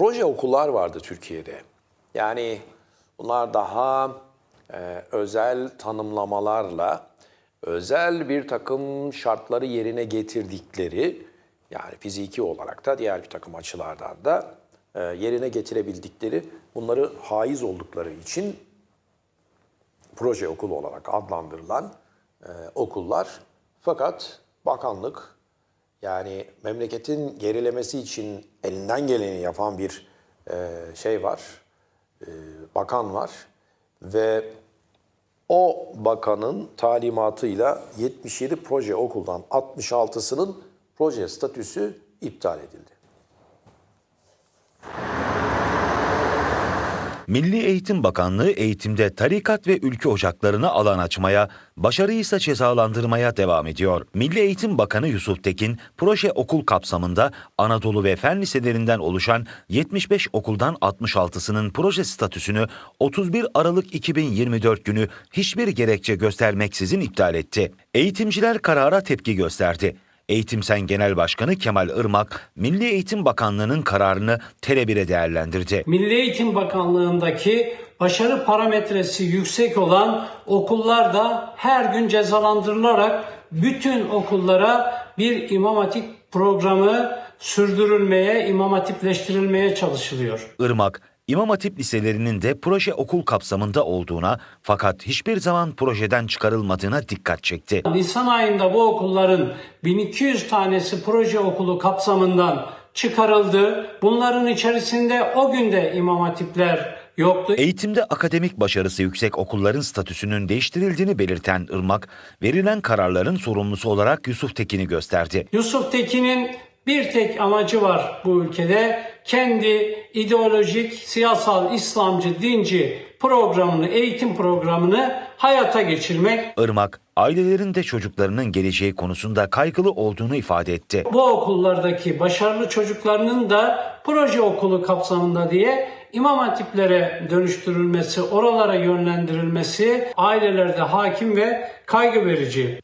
proje okullar vardı Türkiye'de. Yani bunlar daha e, özel tanımlamalarla özel bir takım şartları yerine getirdikleri yani fiziki olarak da diğer bir takım açılardan da e, yerine getirebildikleri bunları haiz oldukları için proje okulu olarak adlandırılan e, okullar. Fakat bakanlık yani memleketin gerilemesi için elinden geleni yapan bir e, şey var, e, bakan var ve o bakanın talimatıyla 77 proje okuldan 66'sının proje statüsü iptal edildi. Milli Eğitim Bakanlığı eğitimde tarikat ve ülke ocaklarına alan açmaya, başarıyı ise cezalandırmaya devam ediyor. Milli Eğitim Bakanı Yusuf Tekin, proje okul kapsamında Anadolu ve Fen liselerinden oluşan 75 okuldan 66'sının proje statüsünü 31 Aralık 2024 günü hiçbir gerekçe göstermeksizin iptal etti. Eğitimciler karara tepki gösterdi. Eğitimsen Genel Başkanı Kemal Irmak, Milli Eğitim Bakanlığı'nın kararını Tele1'e değerlendirdi. Milli Eğitim Bakanlığı'ndaki başarı parametresi yüksek olan okullar da her gün cezalandırılarak bütün okullara bir imam hatip programı sürdürülmeye, imam hatipleştirilmeye çalışılıyor. Irmak, İmam Hatip liselerinin de proje okul kapsamında olduğuna fakat hiçbir zaman projeden çıkarılmadığına dikkat çekti. Nisan ayında bu okulların 1200 tanesi proje okulu kapsamından çıkarıldı. Bunların içerisinde o günde imam hatipler yoktu. Eğitimde akademik başarısı yüksek okulların statüsünün değiştirildiğini belirten Irmak, verilen kararların sorumlusu olarak Yusuf Tekin'i gösterdi. Yusuf Tekin'in bir tek amacı var bu ülkede. Kendi ideolojik, siyasal, İslamcı, dinci programını, eğitim programını hayata geçirmek. Irmak, ailelerin de çocuklarının geleceği konusunda kaygılı olduğunu ifade etti. Bu okullardaki başarılı çocuklarının da proje okulu kapsamında diye imam hatiplere dönüştürülmesi, oralara yönlendirilmesi ailelerde hakim ve kaygı verici.